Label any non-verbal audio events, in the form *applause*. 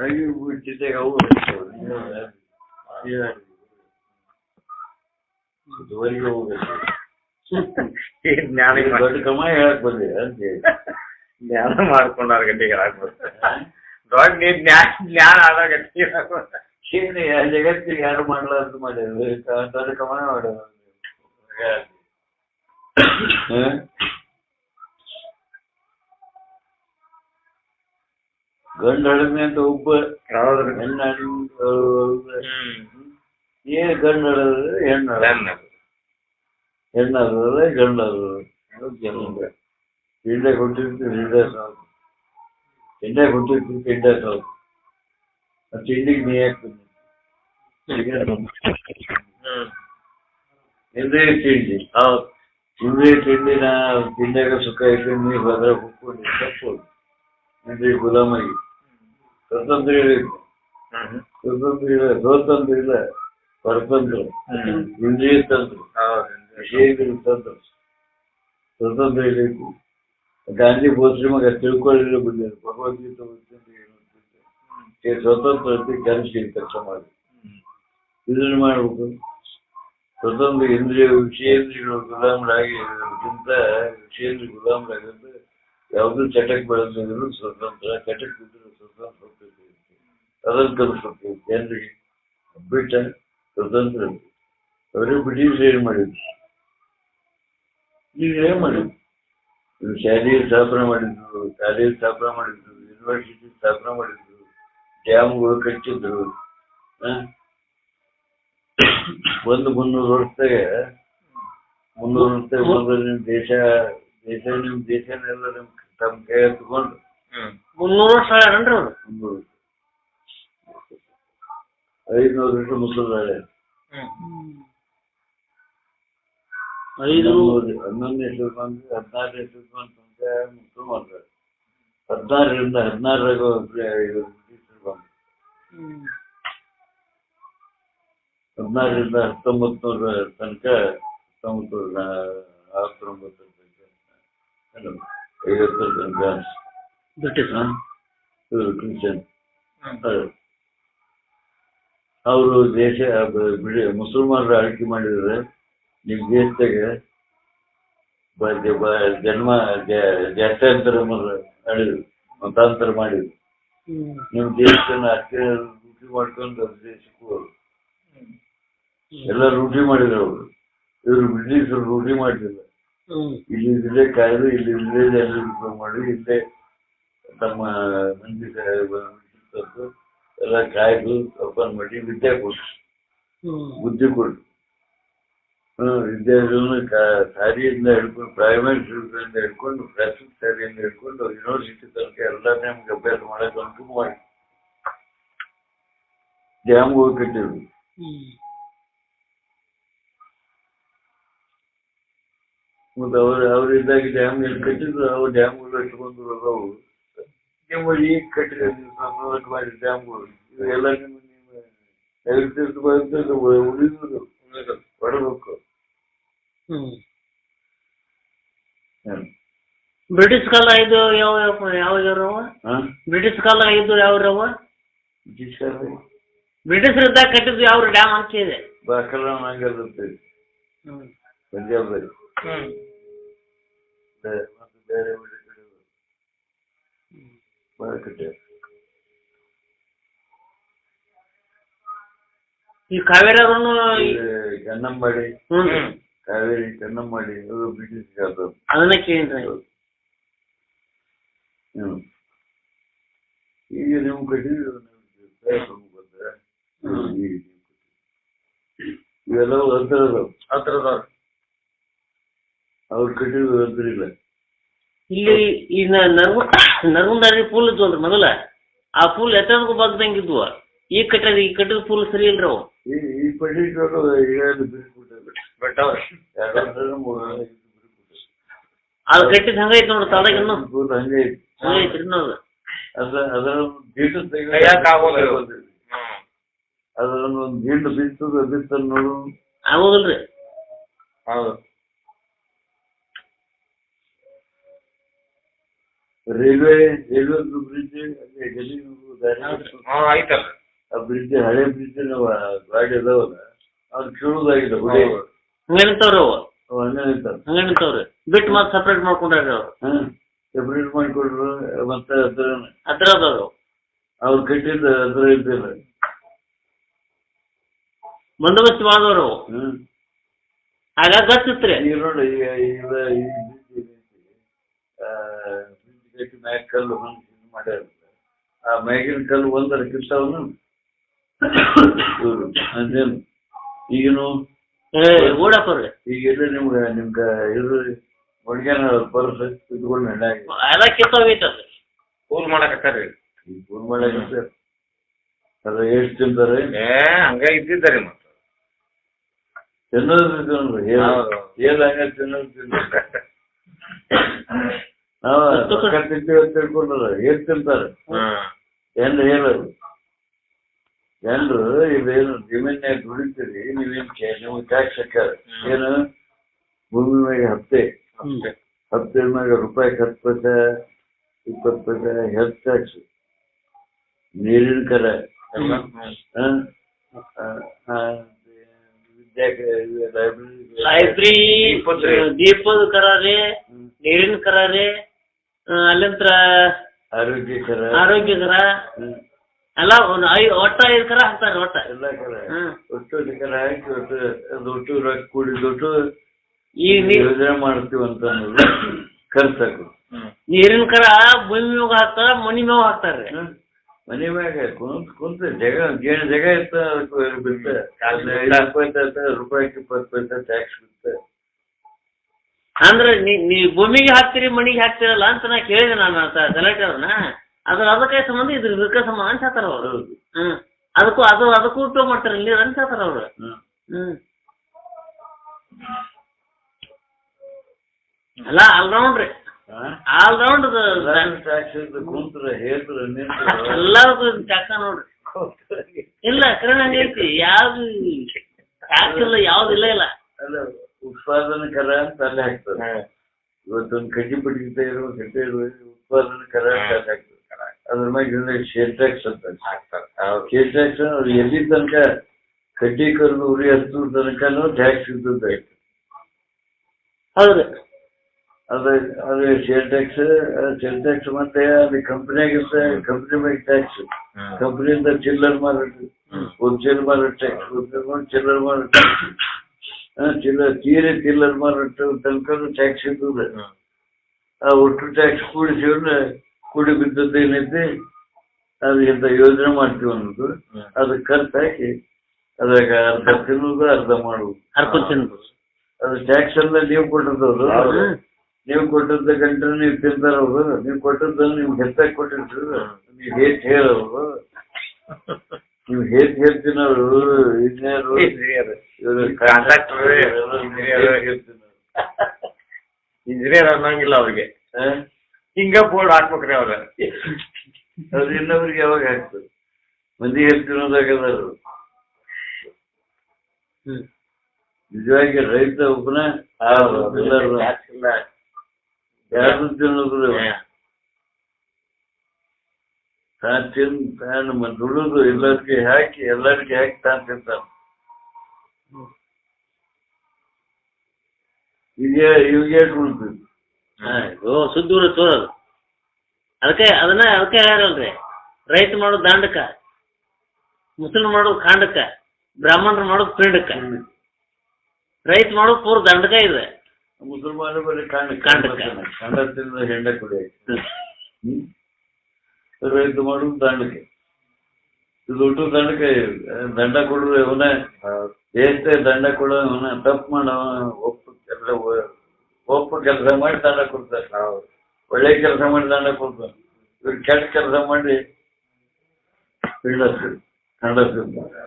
ಹಾಗೆ ಬಿಟ್ಟಿದ್ದಾಗ ಅವು ಇದುವರೆಗೆ ಹೋಗಲ್ಲ ಜ್ಞಾನ ದೊಡ್ಡ ಕಮಾಯಿ ಹೇಳಕ್ ಬಂದೆ ಅಂತ ಹೇಳಿ ಜ್ಞಾನ ಮಾಡ್ಕೊಂಡಾರ ಗಟ್ಟಿಗೆ ಆಗ್ಬೋದು ದೊಡ್ಡ ನೀ ಜ್ಞಾನ ಜ್ಞಾನ ಆದ ಗಟ್ಟಿಗೆ ಏನು ಯಾ ಜಗತ್ತಿಗೆ ಯಾರು ಮಾಡಲಾರ್ದು ಮಾಡ್ಯಾರ ದೊಡ್ಡ ಕಮಾಯಿ ಮಾಡ್ಯಾರ ಹ? ಗಂಡು ಹಳದ್ನೆ ಅಂತ ಒಬ್ಬ ಹೌದ್ರಿ. ಹೆಣ್ಣು ಏನ್ ಗಂಡಳ ಹೆಣ್ಣು ಹೆಣ್ಣು ಹಳದ್ರೆ ಗಂಡು ಹಳದ್ರೆ ತಿಂಡೆ ಕೊಟ್ಟಿರ್ತೀವಿ ಹಿಂಡೆ ಸಾಕು. ಹಿಂಡೆ ಕೊಟ್ಟಿರ್ತೀವಿ ಹಿಂಡೆ ಸಾಕು. ಆ ಹಿಂಡಿಗೆ ನೀ ಹಾಕ್ತೀನಿ ಇದೇ ತಿಂಡಿ ಹೌದು ತಿಂಡಿ. ತಿಂಡಿನ ತಿಂಡಾಗ ಸುಖ ಐತೆ ನೀರು ಬಂದ್ರೆ ಹುಕ್ಕೊಂಡು ತಪ್ಪು. ಇದೇ ಗುಲಾಮಾಗಿ ಸ್ವತಂತ್ರ ಸ್ವತಂತ್ರ ಇಲ್ಲ ಸ್ವತಂತ್ರ ಇಲ್ಲ ಪರತಂತ್ರ ಇಂದ್ರಿಯ ತಂತ್ರ ವಿಷಯಗಳ ತಂತ್ರ ಸ್ವತಂತ್ರ. ಇರಬೇಕು. ಗಾಂಧಿ ಬೋಸ್ರಿ ಮಗ ತಿಳ್ಕೊಳ್ಳಿಲ್ಲ ಬಿಡ್ಲಿಲ್ಲ ಭಗವದ್ಗೀತೆ. ಏ ಸ್ವತಂತ್ರ ಅಂತ ಕೆಲಸ ಕೆಲಸ ಮಾಡಿ ಇದನ್ನು ಮಾಡ್ಬೇಕು. ಸ್ವತಂತ್ರ ಇಂದ್ರಿಯ ವಿಷಯ ಗುಲಾಮರಾಗಿ ಇರೋದಕ್ಕಿಂತ ವಿಷಯೇಂದ್ರ ಗುಲಾಮರಾಗಿದ್ದು ಯಾವುದು ಚಟಕ್ ಬೆಳೆದಿದ್ರು ಸ್ವತಂತ್ರ ಚಟಕ್ ಬಿದ್ದರೂ ಸ್ವತಂತ್ರ ಅದನ್ನು ಕಲಿಸ್ಬೇಕು ಜನರಿಗೆ ಬಿಟ್ಟ ಸ್ವತಂತ್ರ ಅವರು ಬ್ರಿಟಿಷ್ ಏನ್ ಮಾಡಿದ್ರು. ಈಗ ಏನ್ ಮಾಡಿದ್ರು? ಇವ್ರು ಶಾಲೆಯ ಸ್ಥಾಪನೆ ಮಾಡಿದ್ರು ಶಾಲೆಯ ಸ್ಥಾಪನೆ ಮಾಡಿದ್ರು ಯೂನಿವರ್ಸಿಟಿ ಸ್ಥಾಪನೆ ಮಾಡಿದ್ರು ಡ್ಯಾಮ್ಗಳು ಕಟ್ಟಿದ್ರು? ಒಂದು ಮುನ್ನೂರು ವರ್ಷದಾಗ ಮುನ್ನೂರು ವರ್ಷದಾಗ ದೇಶ ದೇಶ ನಿಮ್ ದೇಶನೆಲ್ಲ ನಿಮ್ ತಮ್ಮ ಕೈ ತಗೊಂಡು ಮುನ್ನೂರು ವರ್ಷ ಹೇಳ್ಯಾರನ್ರಿ ಅವ್ರು ಮುನ್ನೂರು ಐದ್ನೂರು ವರ್ಷ ಮುಸಲ್ದಾಳೆ ಐದು ಹನ್ನೊಂದನೇ ಶತಮಾನ ಹದಿನಾರನೇ ಶತಮಾನ ತನಕ ಮಾಡ್ತಾರೆ ಹದಿನಾರರಿಂದ ಹದಿನಾರರಾಗ ಬಂದ್ರು ಹದಿನಾರರಿಂದ ಹತ್ತೊಂಬತ್ತು ನೂರ ತನಕ ಹತ್ತೊಂಬತ್ತು ನೂರ ಹತ್ತೊಂಬತ್ತರ ತನಕ ಅಲ್ಲ, ಐವತ್ತರ ತನಕ ಬ್ರಿಟಿಷ್ ಕ್ರಿಶ್ಚಿಯನ್ ಅವರು ದೇಶ ಬಿಡಿ ಮುಸಲ್ಮಾನರು ಆಳ್ಕೆ ಮಾಡಿದ್ರೆ ನಿಮ್ ದೇಶದಾಗೆ ಜನ್ಮ ಜಾತ್ಯಂತರ ಮಾಡಿದ್ರು ಮತಾಂತರ ಮಾಡಿದ್ರು ನಿಮ್ ದೇಶ ಅಷ್ಟೇ ರೂಢಿ ಮಾಡ್ಕೊಂಡು ಅವ್ರ ದೇಶಕ್ಕೂ ಅವರು ಎಲ್ಲ ರೂಢಿ ಮಾಡಿದ್ರು ಅವರು. ಇವರು ಬ್ರಿಟಿಷರು ರೂಢಿ ಮಾಡಲಿಲ್ಲ ಇಲ್ಲಿ ಇಲ್ಲೇ ಕಾಯ್ದು ಇಲ್ಲಿ ಇಲ್ಲೇ ಅಲ್ಲಿ ಮಾಡಿ ಇಲ್ಲೇ ತಮ್ಮ ಮಂದಿ ಬಂದು ಎಲ್ಲ ಕಾಯ್ದು ಓಪನ್ ಮಾಡಿ ವಿದ್ಯೆ ಕೊಡು ಬುದ್ಧಿ ಕೊಡು ವಿದ್ಯಾರ್ಥಿಗಳನ್ನ ಸಾರಿಯಿಂದ ಹಿಡ್ಕೊಂಡು ಪ್ರೈಮರಿ ಸ್ಕೂಲ್ಗಳಿಂದ ಹಿಡ್ಕೊಂಡು ಪ್ರಾಥಮಿಕ ಸಾರಿಯಿಂದ ಹಿಡ್ಕೊಂಡು ಯೂನಿವರ್ಸಿಟಿ ತನಕ ಎಲ್ಲ ನಮ್ಗೆ ಅಭ್ಯಾಸ ಮಾಡಕ್ಕೆ ಅನುಕೂಲ ಮಾಡಿ ಹೋಗಿ ಕಟ್ಟಿದ್ರು. ಮತ್ತು ಅವ್ರು ಅವ್ರು ಇದ್ದಾಗ ಡ್ಯಾಮ್ ಎಲ್ಲಿ ಕಟ್ಟಿದ್ರು ಅವು ಡ್ಯಾಮ್ಗಳು ಇಟ್ಕೊಂಡ್ರು ಅದಾವು ನಿಮ್ಮ ಈಗ ಕಟ್ಟಿದ ಮಾಡಿ ಡ್ಯಾಮ್ಗಳು ಇವೆಲ್ಲ ನಿಮ್ಮ ಎಲೆಕ್ಟ್ರಿಸಿಟಿ ಬಂದು ಉಳಿದ್ರು ಹೊಡಬೇಕು ಹ್ಮ್. ಬ್ರಿಟಿಷ್ ಕಾಲ ಇದು ಯಾವ ಯಾವ ಯಾವ ಯಾವ್ರವ ಬ್ರಿಟಿಷ್ ಕಾಲ ಇದು ಯಾವ್ರವ ಬ್ರಿಟಿಷರು ಬ್ರಿಟಿಷರ್ ಇದ್ದಾಗ ಕಟ್ಟಿದ್ದು ಯಾವ ಡ್ಯಾಮ್ ಅಂತ ಇದೆ? ಬಾಕಲ ಹ್ಮ್. ಪಂಜಾಬ್ದಲ್ಲಿ. ಬೇ- ಮತ್ತು ಬೇರೆ ಬೇರೆ ಕಡೆ ಕಟ್ಟ್ಯಾರ ಈ ಕಾವೇರಿ ಅವ್ರನ್ನು ಇದು ಕನ್ನಂಬಾಡಿ ಹ್ಞೂ ಕಾವೇರಿ ಕನ್ನಂಬಾಡಿ ಅದು ಬ್ರಿಟಿಷ್ ಅದನ್ನ ಕೇಳಿದ್ರಿ. ಹ್ಮ್. ಈಗ ನೀವು ಕಟ್ಟಿದ್ರೆ ಇವೆಲ್ಲವೂ ಅಂತರ ಹತ್ರದವ್ರು ಅವ್ರು ಕಟ್ಟಿದ್ರು ಇಲ್ಲ ಇಲ್ಲಿ ಈ ನರ್ವ ನರ್ಮದಾರಿ ಪೂಲ್ ಇದ್ವಲ್ರಿ ಮೊದಲ. ಆ ಪೂಲ್ ಎತ್ತದಕ್ಕೂ ಇದ್ವು. ಈ ಕಟ್ಟದ ಈ ಕಟ್ಟಿದ ಪೂಲ್ ಸರಿ ಇಲ್ರಿ ಅವು. ಈ ಈ ಪಂಡಿತರು ಈಗ ಬಿರಿಸ್ಬಿಟ್ಟಾರೆ ಅದು ಕಟ್ಟಿದ ಹಂಗೈತಿ ನೋಡ್ರಿ ತಾದಾಗ ಇನ್ನೂ. ಹಂಗೆ ಇನ್ನೂ ಅದ. ಅದರ ಗೀಟು ಕೈಯಾಕ್ ಆಗೋದಿಲ್ಲ. ಅದರನ್ನು ಒಂದು ಗೀಟು ಬಿತ್ತದ ಬಿತ್ತಲ್ ನೋಡು. ಆಗೋದಿಲ್ರಿ. ಹೌದು. ರೈಲ್ವೆ ರೈಲ್ವೆ ಬ್ರಿಡ್ಜ್ ಹಾ ಆ ಬ್ರಿಡ್ಜ್ ಹಳೆ ಬ್ರಿಡ್ಜ್ ಗಾಡಿ ಅದಾವಲ್ಲ ಅವ್ರು ಕೇಳುದಾಗಿದೆ ಹುಡಿ. ಹಂಗ ನಿಂತವ್ರಿ ಅವು? ಅವ್ ಹಂಗ ನಿಂತಾರ ಹಂಗ ನಿಂತವ್ರಿ ಬಿಟ್ಟು ಮತ್ತೆ ಸಪ್ರೇಟ್ ಮಾಡ್ಕೊಂಡ್ರಿ ಅವ್ರು? ಹಾ ಸೆಪರೇಟ್ ಮಾಡಿಕೊಟ್ರು ಮತ್ತೆ ಅದ್ರ ಹತ್ರ ಅದಾವ್ರು? ಅವ್ರು ಕಟ್ಟಿದ್ದ ಅದ್ರ ಇದ್ದಿಲ್ಲ. ಬಂದೋಬಸ್ತ್ ಮಾಡಿದವ್ರು ಅವು? ಹ್ಮ್. ಆಗ ಗೊತ್ತಿತ್ರಿ ಈಗ ನೋಡಿ ಈಗ ಕಟ್ಟಿ ಮ್ಯಾಗ ಕಲ್ಲು ಮಾಡ್ಯಾರ ಆ ಮ್ಯಾಗಿನ ಕಲ್ಲು ಒಂದರ ಕಿತ್ತವನು ಅಂದೇನು? ಈಗನು? ಈಗೆಲ್ಲ ನಿಮ್ಗೆ ನಿಮ್ಗೆ ಇದು ಒಳಗೇನ ಪರ್ಸ್ ಅದು ಕೂಲ್ ಮಾಡಕತ್ತಾರಿ ಅದು ಎಷ್ಟು ತಿಂತಾರೆ? ಏ ಹಂಗ ಇದ್ದಿದ್ದಾರೆ ಮತ್ತೆ. ತಿನ್ನೋದು ತಿನ್ನೋದು. ಏನ್ ಹಂಗ ತಿನ್ನೋದು ತಿನ್ನೋದು? *laughs* ನಾವು ರೊಕ್ಕ ತಿಂತೀವಿ ಅಂತ ತಿಳ್ಕೊಂಡ್ರ. ಏನ್ ತಿಂತಾರ? ಏನ್ರ ಜನರು ಇದೇನು ಜಮೀನ್ಯಾಗ ದುಡಿತೀರಿ ನೀವೇನ್ ನಿಮ್ಗೆ ಟ್ಯಾಕ್ಸ್ ಹಾಕ್ಯಾರ. ಏನು? ಭೂಮಿ ಮ್ಯಾಗ ಹತ್ತೆ. ಹತ್ತಿರ ಮ್ಯಾಗ ರೂಪಾಯಿ ಹತ್ತು ಪೈಸೆ ಇಪ್ಪತ್ತು ಪೈಸೆ ಹೆಲ್ತ್ ಟ್ಯಾಕ್ಸ್ ನೀರಿನ ಲೈಬ್ರರಿ ಲೈಬ್ರರಿ ದೀಪದ ಕರಾರಿ ನೀರಿನ ಕರಾರಿ ಅಲ್ಲಿಂತ್ರ ಆರೋಗ್ಯಕರ. ಆರೋಗ್ಯಕರ. ಆರೋಗ್ಯ ಕರ ಹ್ಮ್. ಎಲ್ಲ ಒಂದ್ ಐ ಒಟ್ಟ ಐದು ಕರ ಹಾಕ್ತಾರ ಒಟ್ಟ. ಎಲ್ಲ ಕರ ಒಟ್ಟು ಕರ ಹಾಕಿ ಒಟ್ಟು ಈ ನೀ- ಯೋಜನೆ ಮಾಡ್ತೀವಿ ಅಂತ ಅನ್ನೋದು ಖರ್ಚಾಕು ನೀರಿನ ಕರ ಭೂಮಿ ಮ್ಯಾಗ ಹಾಕ್ತಾರ ಮನಿ ಮ್ಯಾಗ ಹಾಕ್ತಾರೆ ಮನಿ ಮ್ಯಾಗ ಕುಂತ ಕುಂತ ಜಗ ಗೇಣ್ ಜಗ ಇತ್ತ ಅದಕ್ಕೆ ಐದು ರೂಪಾಯಿ ಇಪ್ಪತ್ತು ಪೈಸೆ ಟ್ಯಾಕ್ಸ್ ಬಿತ್ತ ಅಂದ್ರ ನೀ ಭೂಮಿಗೆ ಹಾಕ್ತೀರಿ ಮಣಿಗೆ ಹಾಕ್ತಿರಲ್ಲ ಅಂತ ನಾ ಕೇಳಿದೆ ನಾನು ಗಲಾಟೆ ಅವ್ರನ್ನ. ಅದ್ರ ಅದಕ್ಕೆ ಸಂಬಂಧ ಇದ್ರ ಇದಕ್ಕ ಸಂಬಂಧ ಅಂತ ಹೇಳ್ತಾರ ಅವ್ರು. ಹ್ಮ್. ಅದಕ್ಕೂ ಅದು ಅದಕ್ಕೂ ಉಪಯೋಗ ಮಾಡ್ತಾರೆ ನೀರು ಅಂತ ಹೇಳ್ತಾರ ಅವ್ರು. ಹ್ಮ್. ಅಲ್ಲ ಆಲ್ರೌಂಡ್ ರೀ ಆಲ್ರೌಂಡ್ ಎಲ್ಲದಕ್ಕೂ ಟ್ಯಾಕ್ಸ ನೋಡ್ರಿ. ಇಲ್ಲ ಕರೆ ಹಂಗೈತಿ ಯಾವ್ದು ಟ್ಯಾಕ್ಸ್ ಇಲ್ಲ ಯಾವ್ದು ಇಲ್ಲ ಇಲ್ಲ. ಉತ್ಪಾದನೆ ಕರ ಅಂತ ಅಲ್ಲಿ ಹಾಕ್ತಾರೆ. ಇವತ್ತೊಂದು ಕಡ್ಡಿ ಪಡಿತ ಇರುವ ಕಟ್ಟೆ ಇರುವ ಉತ್ಪಾದನೆ ಕರ ಅಂತ ಅಲ್ಲಿ ಹಾಕ್ತಾರೆ. ಅದ್ರ ಮ್ಯಾಗ ಶೇರ್ ಟ್ಯಾಕ್ಸ್ ಅಂತ ಹಾಕ್ತಾರೆ. ಶೇರ್ ಟ್ಯಾಕ್ಸ್ ಅವ್ರು ಎಲ್ಲಿ ತನಕ ಕಡ್ಡಿ ಕರ್ದು ಉರಿ ಹತ್ತು ತನಕನೂ ಟ್ಯಾಕ್ಸ್ ಇದ್ದದ್ದು ಹೌದು. ಅದು ಅದು ಶೇರ್ ಟ್ಯಾಕ್ಸ್ ಶೇರ್ ಟ್ಯಾಕ್ಸ್ ಮತ್ತೆ ಅದು ಕಂಪ್ನಿಯಾಗಿಂತ ಕಂಪ್ನಿ ಮೇಲೆ ಟ್ಯಾಕ್ಸ್ ಕಂಪನಿಯಿಂದ ಚಿಲ್ಲರ್ ಮಾರಾಟ ಹೋಲ್ಸೇಲ್ ಮಾರಾಟ ಟ್ಯಾಕ್ಸ್ ಚಿಲ್ಲರ್ ಮಾರಾಟ ಟ್ಯಾಕ್ಸ್ ಚಿಲ್ಲರ್ ತೀರೆ ಚಿಲ್ಲರ್ ಮಾರಾಟ ತನಕ ಟ್ಯಾಕ್ಸ್ ಇದ್ದದ ಆ ಒಟ್ಟು ಟ್ಯಾಕ್ಸ್ ಕೂಡಿಸಿದ್ರೆ ಕೂಡಿ ಬಿದ್ದದ್ದು ಏನೈತಿ? ಅದು ಇಂಥ ಯೋಜನೆ ಮಾಡ್ತೀವಿ ಅನ್ನೋದು. ಅದಕ್ಕೆ ಖರ್ಚು ಹಾಕಿ ಅದಕ್ಕೆ ಅರ್ಧ ತಿನ್ನೋದು ಅರ್ಧ ಮಾಡುದು. ಅರ್ಧ ತಿನ್ಬೋದು ಅದು ಟ್ಯಾಕ್ಸ್ ಎಲ್ಲ ನೀವು ಕೊಟ್ಟದ್ದು. ನೀವು ಕೊಟ್ಟದ್ದ ಗಂಟೆ ನೀವು ತಿಂತಾರ ಅವರು ನೀವು ಕೊಟ್ಟದ್ದು ನೀವು ಹೆಚ್ಚಾಗಿ ಕೊಟ್ಟಿರ್ತೀರ. ನೀವು ಹೇಟ್ ಹೇಳೋರು ನೀವು ಹೇಟ್ ಹೇಳ್ತಿನವ್ರು ಇಂಜಿನಿಯರು ಇಂಜಿನಿಯರ್. ಇವರು ಕಾಂಟ್ರಾಕ್ಟರ್, ಇಂಜಿನಿಯರ್. ಇಂಜಿನಿಯರ್ ಅನ್ನಂಗಿಲ್ಲ ಅವ್ರಿಗೆ. ಹಿಂಗ ಬೋರ್ಡ್ ಹಾಕ್ಬೇಕ್ರಿ ಅವ್ರ. ಅದು ಇನ್ನೊಬ್ರಿಗೆ ಯಾವಾಗ ಹಾಕ್ತದೆ ಮಂದಿ ಹೇಳ್ತಿರೋದಾಗದಾರು ನಿಜವಾಗಿ ರೈತ ಒಬ್ಬನ ಯಾರು ತಿನ್ನೋದು? ತಾನು ತಿಂದು ತಾನು ದುಡಿದು ಎಲ್ಲರಿಗೆ ಹಾಕಿ ಎಲ್ಲರಿಗೆ ಹಾಕಿ ತಾನು ತಿಂತಾನೆ ಈಗ ಇವಾಗ ಓ ಸುದ್ದೂರ ತೋರದು. ಅದಕ್ಕೆ ಅದನ್ನ ಅದಕ್ಕೆ ಹೇಳಲ್ರಿ ರೈತ ಮಾಡೋದು ದಾಂಡಕ. ಮುಸ್ಲಿಂ ಮಾಡೋದು ಕಾಂಡಕ ಬ್ರಾಹ್ಮಣರು ಮಾಡೋದು ಪಿಂಡಕ. ರೈತ ಮಾಡೋದು ಪೂರ್ ದಂಡಕ ಇದೆ. ಮುಸಲ್ಮಾನ ಬರೀ ಕಾಂಡ ಕಾಂಡಕ ಕಾಂಡ ತಿಂದ ಹೆಂಡ ಕುಡಿ ರೈತ ಮಾಡುದು ದಂಡಕ್ಕೆ. ಇದು ಒಟ್ಟು ದಂಡಕ್ಕೆ ದಂಡ ಕೊಡೋದು ಇವನೇ. ಎಷ್ಟೇ ದಂಡ ಕೊಡೋ ಇವನ ತಪ್ಪು ಮಾಡವ ಒಪ್ಪು ಕೆಲಸ ಒಪ್ಪು ಕೆಲಸ ಮಾಡಿ ದಂಡ ಕೊಡ್ತಾರೆ. ಒಳ್ಳೆ ಕೆಲಸ ಮಾಡಿ ದಂಡ ಕೊಡ್ತಾರೆ. ಇವ್ರು ಕೆಟ್ಟ ಕೆಲಸ ಮಾಡಿ ಪಿಂಡ ಹ್ಮ್ ತಿಂತಾರೆ